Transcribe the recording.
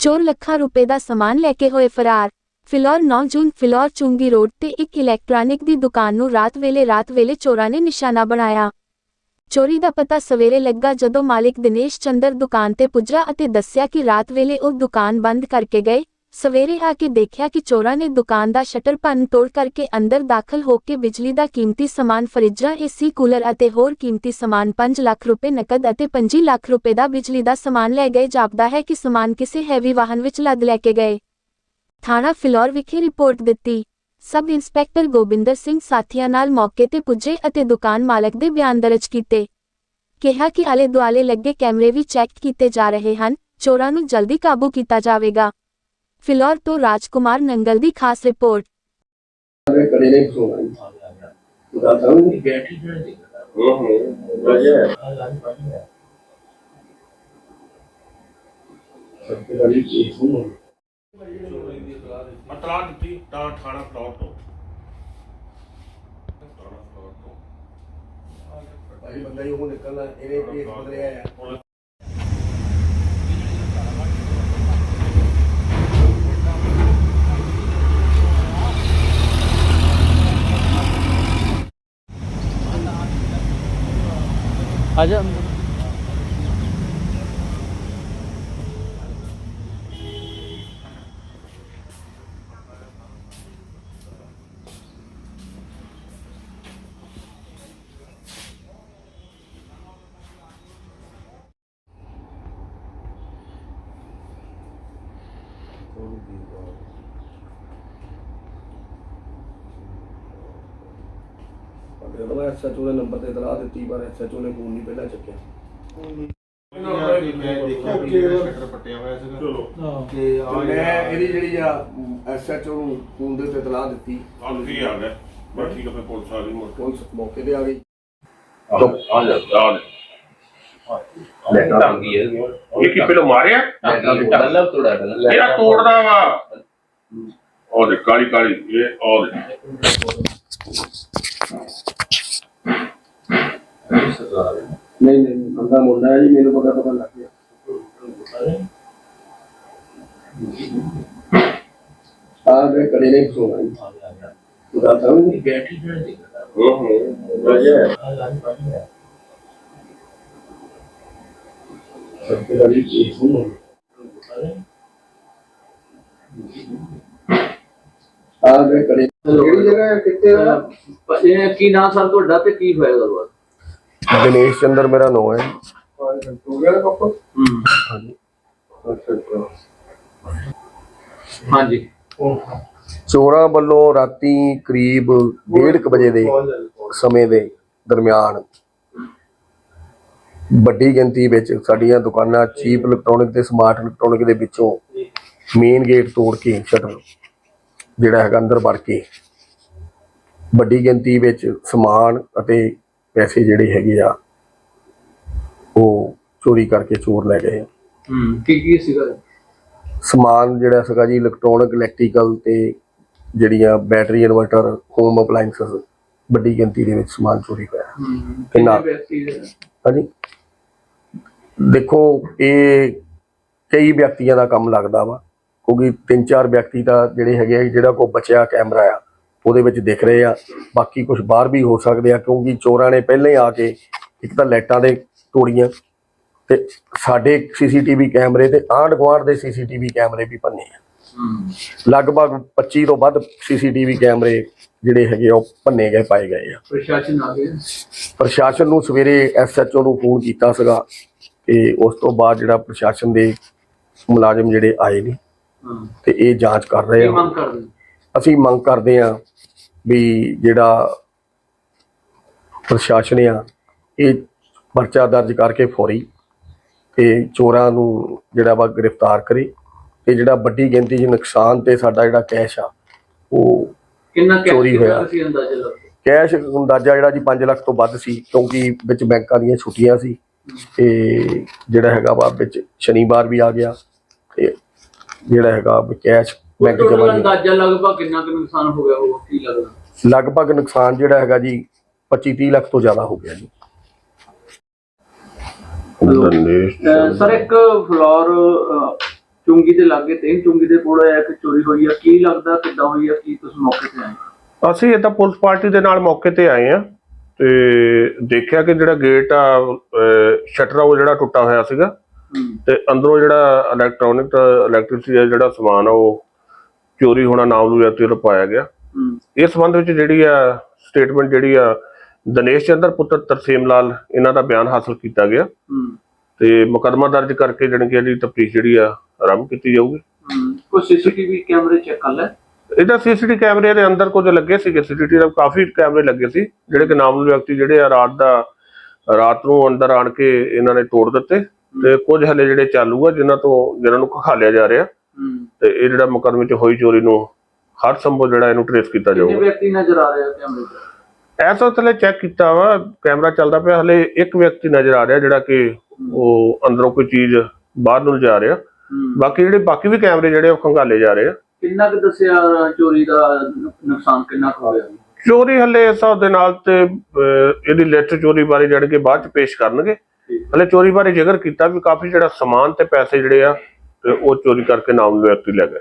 ਚੋਰ ਲੱਖਾਂ ਰੁਪਏ ਦਾ ਸਮਾਨ ਲੈ ਕੇ ਹੋਏ ਫਰਾਰ। ਫਿਲੌਰ 9 ਜੂਨ, ਫਿਲੌਰ ਚੁੰਗੀ ਰੋਡ ਤੇ ਇੱਕ ਇਲੈਕਟ੍ਰੋਨਿਕ ਦੀ ਦੁਕਾਨ ਨੂੰ ਰਾਤ ਵੇਲੇ ਰਾਤ ਵੇਲੇ ਚੋਰਾਂ ਨੇ ਨਿਸ਼ਾਨਾ ਬਣਾਇਆ। ਚੋਰੀ ਦਾ ਪਤਾ ਸਵੇਰੇ ਲੱਗਾ ਜਦੋਂ ਮਾਲਿਕ ਦਿਨੇਸ਼ ਚੰਦਰ ਦੁਕਾਨ ਤੇ ਪੁੱਜਾ ਅਤੇ ਦੱਸਿਆ ਕਿ ਰਾਤ ਵੇਲੇ ਉਹ ਦੁਕਾਨ ਬੰਦ ਕਰਕੇ ਗਏ। ਸਵੇਰੇ ਆ ਕੇ ਦੇਖਿਆ ਕਿ ਚੋਰਾਂ ਨੇ ਦੁਕਾਨ ਦਾ ਸ਼ਟਰ ਭੰਨ ਤੋੜ ਕਰਕੇ ਅੰਦਰ ਦਾਖਲ ਹੋ ਕੇ ਬਿਜਲੀ ਦਾ ਕੀਮਤੀ ਸਮਾਨ, ਫਰਿੱਜਾਂ ਏਸੀ ਕੂਲਰ ਅਤੇ ਹੋਰ ਕੀਮਤੀ ਸਮਾਨ 5 ਲੱਖ ਰੁਪਏ ਨਕਦ ਅਤੇ 25 ਲੱਖ ਰੁਪਏ ਦਾ ਬਿਜਲੀ ਦਾ ਸਮਾਨ ਲੈ ਗਏ। ਜਾਪਦਾ ਹੈ ਕਿ ਸਮਾਨ ਕਿਸੇ ਹੈਵੀ ਵਾਹਨ ਵਿੱਚ ਲੱਦ ਲੈ ਕੇ ਗਏ। ਥਾਣਾ ਫਿਲੌਰ ਵਿਖੇ ਰਿਪੋਰਟ ਦਿੱਤੀ। ਸਬ ਇੰਸਪੈਕਟਰ ਗੋਬਿੰਦਰ ਸਿੰਘ ਸਾਥੀਆਂ ਨਾਲ ਮੌਕੇ ਤੇ ਪੁੱਜੇ ਅਤੇ ਦੁਕਾਨ ਮਾਲਕ ਦੇ ਬਿਆਨ ਦਰਜ ਕੀਤੇ। ਕਿਹਾ ਕਿ ਆਲੇ ਦੁਆਲੇ ਲੱਗੇ ਕੈਮਰੇ ਵੀ ਚੈੱਕ ਕੀਤੇ ਜਾ ਰਹੇ ਹਨ। ਚੋਰਾਂ ਨੂੰ ਜਲਦੀ ਕਾਬੂ ਕੀਤਾ ਜਾਵੇਗਾ। ਫਿਲੌਰ ਤੋਂ ਰਾਜਕੁਮਾਰ ਨੰਗਲ ਦੀ ਖਾਸ ਰਿਪੋਰਟ। ਕੜੇ ਨਹੀਂ ਸੁਣਾਈ ਗੱਲ ਸਮਝ ਨਹੀਂ ਬੈਠੀ ਜਿਹੜੀ ਹੂੰ ਹੂੰ ਵਧੀਆ ਮਤਲਾ ਦਿੱਤੀ ਤਾਂ ਥਾਣਾ ਪਲਾਟ ਤੋਂ। ਭਾਈ ਬੰਦਾ ਹੀ ਉਹ ਨਿਕਲਣਾ ਇਹਨੇ ਕੇਸ ਬਦਲਿਆ ਆ 맞아. 여기 ਜਦੋਂ ਐਸਐਚਓ ਦੇ ਨੰਬਰ ਤੇ ਇਤਲਾਹ ਦਿੱਤੀ ਪਰ ਐਸਐਚਓ ਨੇ ਫੋਨ ਨਹੀਂ ਪਹਿਲਾਂ ਚੱਕਿਆ। ਮੈਂ ਦੇਖਿਆ ਵੀ ਇਹਦਾ ਸ਼ਟਰ ਪੱਟਿਆ ਹੋਇਆ ਸੀਗਾ ਚਲੋ ਤੇ ਆ ਮੈਂ ਇਹਦੀ ਜਿਹੜੀ ਆ ਐਸਐਚਓ ਨੂੰ ਫੋਨ ਦੇ ਉੱਤੇ ਇਤਲਾਹ ਦਿੱਤੀ। ਤੁਹਾਨੂੰ ਕੀ ਆ ਗਿਆ ਬਸ ਠੀਕ ਆ ਮੈਂ ਪੁਲਿਸ ਆ ਗਈ ਮੁੜ ਕੇ। ਪੁਲਿਸ ਮੌਕੇ ਤੇ ਆ ਗਈ। ਆ ਜਾ ਆ ਲੈ ਟਾਂਗੀ ਹੈ ਇਹ ਕੀ ਪਹਿਲਾਂ ਮਾਰਿਆ? ਮਤਲਬ ਥੋੜਾ ਇਹਦਾ ਤੋੜਦਾ ਵਾ। ਉਹ ਦੇ ਕਾਲੀ ਕਾਲੀ ਇਹ ਉਹ ਦੇ ਨਹੀਂ ਨਹੀਂ ਬੰਦਾ ਮੁੰਡਾ ਹੈ ਜੀ ਮੈਨੂੰ ਪਤਾ ਪਤਾ ਲੱਗ ਗਿਆ ਆ ਗਏ ਕੜੇ ਨਹੀਂ ਖੋਣਾ ਜੀ ਉਹਦਾ ਤਾਂ ਨਹੀਂ ਬੈਠੀ ਜਿਹੜਾ ਦੇਖਦਾ ਹੂੰ ਹੂੰ ਵਜਾ ਸਭ ਤੇ ਅੜੀ ਚੀਜ਼ ਨੂੰ ਆ ਗਏ ਕੜੇ ਕਿਹੜੀ ਜਗ੍ਹਾ ਕਿੱਥੇ ਇਹ ਕੀ ਨਾਮ ਸਰ ਤੁਹਾਡਾ ਤੇ ਕੀ ਹੋਇਆ ਗੱਲਬਾਤ ਦਿਨੇਸ਼ ਚੰਦਰ ਮੇਰਾ ਨਾਮ ਹੈ। ਹਾਂਜੀ। ਚੋਰਾਂ ਵੱਲੋਂ ਰਾਤੀ ਕਰੀਬ 1:30 ਵਜੇ ਦੇ ਸਮੇਂ ਦੇ ਦਰਮਿਆਨ ਵੱਡੀ ਗਿਣਤੀ ਵਿੱਚ ਸਾਡੀਆਂ ਦੁਕਾਨਾਂ ਚੀਪ ਇਲੈਕਟ੍ਰੋਨਿਕ ਤੇ ਸਮਾਰਟ ਇਲੈਕਟ੍ਰੋਨਿਕ ਦੇ ਵਿੱਚੋਂ ਮੇਨ ਗੇਟ ਤੋੜ ਕੇ ਸ਼ਟਰ ਜਿਹੜਾ ਹੈਗਾ ਅੰਦਰ ਵੜ ਕੇ ਵੱਡੀ ਗਿਣਤੀ ਵਿੱਚ ਸਮਾਨ ਅਤੇ ਪੈਸੇ ਜਿਹੜੇ ਹੈਗੇ ਆ ਉਹ ਚੋਰੀ ਕਰਕੇ ਚੋਰ ਲੈ ਗਏ ਹੂੰ ਕੀ ਕੀ ਸੀਗਾ ਸਮਾਨ ਜਿਹੜਾ ਸੀਗਾ ਜੀ ਇਲੈਕਟ੍ਰੋਨਿਕ ਇਲੈਕਟ੍ਰੀਕਲ ਤੇ ਜਿਹੜੀਆਂ ਬੈਟਰੀ ਇਨਵਰਟਰ ਹੋਮ ਅਪਲਾਈਐਂਸਸ ਵੱਡੀ ਗਿਣਤੀ ਦੇ ਵਿੱਚ ਸਮਾਨ ਚੋਰੀ ਹੋਇਆ ਹੂੰ ਕਿੰਨਾ? ਕਿੰਨੇ ਵਿਅਕਤੀ ਦੇ? ਹਾਂਜੀ ਦੇਖੋ ਇਹ ਕਈ ਵਿਅਕਤੀਆਂ ਦਾ ਕੰਮ ਲੱਗਦਾ ਵਾ ਕਿਉਂਕਿ ਤਿੰਨ ਚਾਰ ਵਿਅਕਤੀ ਤਾਂ ਜਿਹੜੇ ਹੈਗੇ ਜਿਹੜਾ ਕੋ ਬਚਿਆ ਕੈਮਰਾ ਆ ਉਹਦੇ ਵਿੱਚ ਦਿਖ ਰਹੇ ਆ। ਬਾਕੀ ਕੁਝ ਬਾਹਰ ਵੀ ਹੋ ਸਕਦੇ ਆ ਕਿਉਂਕਿ ਚੋਰਾਂ ਨੇ ਪਹਿਲਾਂ ਹੀ ਆ ਕੇ ਇੱਕ ਤਾਂ ਲਾਈਟਾਂ ਦੇ ਤੋੜੀਆਂ ਤੇ ਸਾਡੇ ਸੀਸੀਟੀਵੀ ਕੈਮਰੇ ਤੇ ਆਂਢ ਗੁਆਂਢ ਦੇ ਸੀਸੀਟੀਵੀ ਕੈਮਰੇ ਵੀ ਭੰਨੇ ਆ। ਲਗਭਗ 25 ਤੋਂ ਵੱਧ ਸੀਸੀਟੀਵੀ ਕੈਮਰੇ ਜਿਹੜੇ ਹੈਗੇ ਉਹ ਭੰਨੇ ਗਏ ਪਾਏ ਗਏ ਆ। ਪ੍ਰਸ਼ਾਸਨ ਆ ਗਿਆ? ਪ੍ਰਸ਼ਾਸਨ ਨੂੰ ਸਵੇਰੇ ਐਸਐਚਓ ਨੂੰ ਫੋਨ ਕੀਤਾ ਸੀਗਾ ਤੇ ਉਸ ਤੋਂ ਬਾਅਦ ਜਿਹੜਾ ਪ੍ਰਸ਼ਾਸਨ ਦੇ ਮੁਲਾਜ਼ਮ ਜਿਹੜੇ ਆਏ ਨੇ ਤੇ ਇਹ ਜਾਂਚ ਕਰ ਰਹੇ ਆ। ਅਸੀਂ ਮੰਗ ਕਰਦੇ ਆ ਵੀ ਜਿਹੜਾ ਪ੍ਰਸ਼ਾਸਨ ਆ ਇਹ ਪਰਚਾ ਦਰਜ ਕਰਕੇ ਫੌਰੀ ਤੇ ਚੋਰਾਂ ਨੂੰ ਜਿਹੜਾ ਵਾ ਗ੍ਰਿਫਤਾਰ ਕਰੇ ਤੇ ਜਿਹੜਾ ਵੱਡੀ ਗਿਣਤੀ 'ਚ ਨੁਕਸਾਨ ਤੇ ਸਾਡਾ ਜਿਹੜਾ ਕੈਸ਼ ਆ ਉਹ ਕਿੰਨਾ ਕੈਸ਼ ਚੋਰੀ ਹੋਇਆ। ਤੁਸੀਂ ਅੰਦਾਜ਼ਾ ਲਾਓ ਕੈਸ਼ ਅੰਦਾਜ਼ਾ ਜਿਹੜਾ ਜੀ 5 ਲੱਖ ਤੋਂ ਵੱਧ ਸੀ ਕਿਉਂਕਿ ਵਿੱਚ ਬੈਂਕਾਂ ਦੀਆਂ ਛੁੱਟੀਆਂ ਸੀ ਤੇ ਜਿਹੜਾ ਹੈਗਾ ਵਾ ਵਿੱਚ ਸ਼ਨੀਵਾਰ ਵੀ ਆ ਗਿਆ ਤੇ ਜਿਹੜਾ ਹੈਗਾ ਵੀ ਕੈਸ਼ ਬੈਂਕ ਟੋਟਲ ਨਹੀਂ ਅੰਦਾਜ਼ਾ ਲਗਭਗ ਕਿੰਨਾ ਕੁ ਨੁਕਸਾਨ ਹੋ ਗਿਆ ਹੋਊਗਾ? ਕੀ ਲੱਗਦਾ? ਲਗਭਗ ਨੁਕਸਾਨ ਜਿਹੜਾ ਹੈਗਾ ਜੀ 25 30 ਲੱਖ ਤੋਂ ਜ਼ਿਆਦਾ ਹੋ ਗਿਆ ਜੀ। ਸਰ ਇੱਕ ਫਲੋਰ ਚੁੰਗੀ ਦੇ ਲਾਗੇ ਤੇ ਚੁੰਗੀ ਦੇ ਕੋਲ ਹੈ ਕਿ ਚੋਰੀ ਹੋਈ ਆ। ਕੀ ਲੱਗਦਾ ਕਿੱਦਾਂ ਹੋਈ ਆ? ਕੀ ਤੁਸੀਂ ਮੌਕੇ ਤੇ ਆਏ? ਅਸੀਂ ਇੱਦਾਂ ਪੁਲਿਸ ਪਾਰਟੀ ਦੇ ਨਾਲ ਮੌਕੇ ਤੇ ਆਏ ਆ ਤੇ ਦੇਖਿਆ ਕਿ ਜਿਹੜਾ ਗੇਟ ਆ ਸ਼ਟਰ ਆ ਉਹ ਜਿਹੜਾ ਟੁੱਟਾ ਹੋਇਆ ਸੀਗਾ। ਤੇ ਅੰਦਰੋਂ ਜਿਹੜਾ ਇਲੈਕਟ੍ਰੋਨਿਕ ਇਲੈਕਟ੍ਰਿਸਿਟੀ ਦਾ ਜਿਹੜਾ ਸਮਾਨ ਆ ਉਹ ਚੋਰੀ ਹੋਣਾ ਵਿਅਕਤੀ ਵੱਲੋਂ ਪਾਇਆ ਗਿਆ। ਇਸ ਸੰਬੰਧ ਵਿੱਚ ਜਿਹੜੀ ਆ ਸਟੇਟਮੈਂਟ ਜਿਹੜੀ ਆ ਦਿਨੇਸ਼ ਚੰਦਰ ਪੁੱਤਰ ਤਰਸੇਮ ਲਾਲ ਇਹਨਾਂ ਦਾ ਬਿਆਨ ਹਾਸਲ ਕੀਤਾ ਗਿਆ। ਤੇ ਮੁਕੱਦਮਾ ਦਰਜ ਕਰਕੇ ਜਿਹੜੀ ਕਿ ਇਹਦੀ ਤਫਤੀਸ਼ ਜਿਹੜੀ ਆ ਆਰੰਭ ਕੀਤੀ ਜਾਊਗੀ। ਕੋਈ ਸੀਸੀਟੀਵੀ ਕੈਮਰੇ ਚੈੱਕ ਕਰ ਲੈ ਇਹਦਾ ਸੀਸੀਟੀ ਕੈਮਰੇ ਦੇ ਅੰਦਰ ਕੁਝ ਲੱਗੇ ਸੀਗੇ। ਸੀਸੀਟੀ ਦੇ ਕਾਫੀ ਕੈਮਰੇ ਲੱਗੇ ਸੀ ਜਿਹੜੇ ਕਿ ਨਾਮਜ਼ਦ ਵਿਅਕਤੀ ਜਿਹੜੇ ਆ ਰਾਤ ਦਾ ਰਾਤ ਨੂੰ ਅੰਦਰ ਆਣ ਕੇ ਇਹਨਾਂ ਨੇ ਤੋੜ ਦਿੱਤੇ। ਤੇ ਕੁਝ ਹਲੇ ਜਿਹੜੇ ਚਾਲੂ ਆ ਜਿਨ੍ਹਾਂ ਤੋਂ ਜਿਨ੍ਹਾਂ ਨੂੰ ਖਖਾਲਿਆ ਜਾ ਰਿਹਾ। ਤੇ ਇਹ ਜਿਹੜਾ ਮੁਕੱਦਮੇ 'ਚ ਹੋਈ ਚੋਰੀ ਨੂੰ ਹਰ ਸੰਭਵ ਜਿਹੜਾ ਇਹਨੂੰ ਟ੍ਰੇਸ ਕੀਤਾ ਕਿੰਨੇ ਜਾਊਗਾ। ਵਿਅਕਤੀ ਨਜ਼ਰ ਆ ਰਹੇ ਆ ਕੈਮਰੇ 'ਚ ਐਸਾ ਥਲੇ ਚੈੱਕ ਕੀਤਾ ਵਾ ਕੈਮਰਾ ਚੱਲਦਾ ਪਿਆ ਹਲੇ ਇੱਕ ਵਿਅਕਤੀ ਨਜ਼ਰ ਆ ਰਿਹਾ ਜਿਹੜਾ ਕਿ ਉਹ ਅੰਦਰੋਂ ਕੋਈ ਚੀਜ਼ ਬਾਹਰ ਨੂੰ ਲਿਜਾ ਰਿਹਾ। ਬਾਕੀ ਜਿਹੜੇ ਬਾਕੀ ਵੀ ਕੈਮਰੇ ਜਿਹੜੇ ਉਹ ਖੰਗਾਲੇ ਜਾ ਰਹੇ ਆ। ਕਿੰਨਾ ਕੁ ਦੱਸਿਆ ਚੋਰੀ ਦਾ ਨੁ- ਨੁਕਸਾਨ ਕਿੰਨਾ ਕੁ ਹੋਇਆ? ਚੋਰੀ ਹਲੇ ਇਸ ਹਿਸਾਬ ਦੇ ਨਾਲ ਤੇ ਅਹ, ਇਹਦੀ ਲਿਸਟ ਚੋਰੀ ਬਾਰੇ ਜਾਣ ਕੇ ਬਾਅਦ ਚ ਪੇਸ਼ ਕਰਨਗੇ। ਹਲੇ ਚੋਰੀ ਬਾਰੇ ਜ਼ਿਕਰ ਕੀਤਾ ਵੀ ਕਾਫੀ ਜਿਹੜਾ ਸਮਾਨ ਤੇ ਪੈਸੇ ਜਿਹੜੇ ਆ ਤੇ ਉਹ ਚੋਰੀ ਕਰਕੇ ਨਾਮ ਵਿਅਕਤੀ ਲੈ ਗਏ।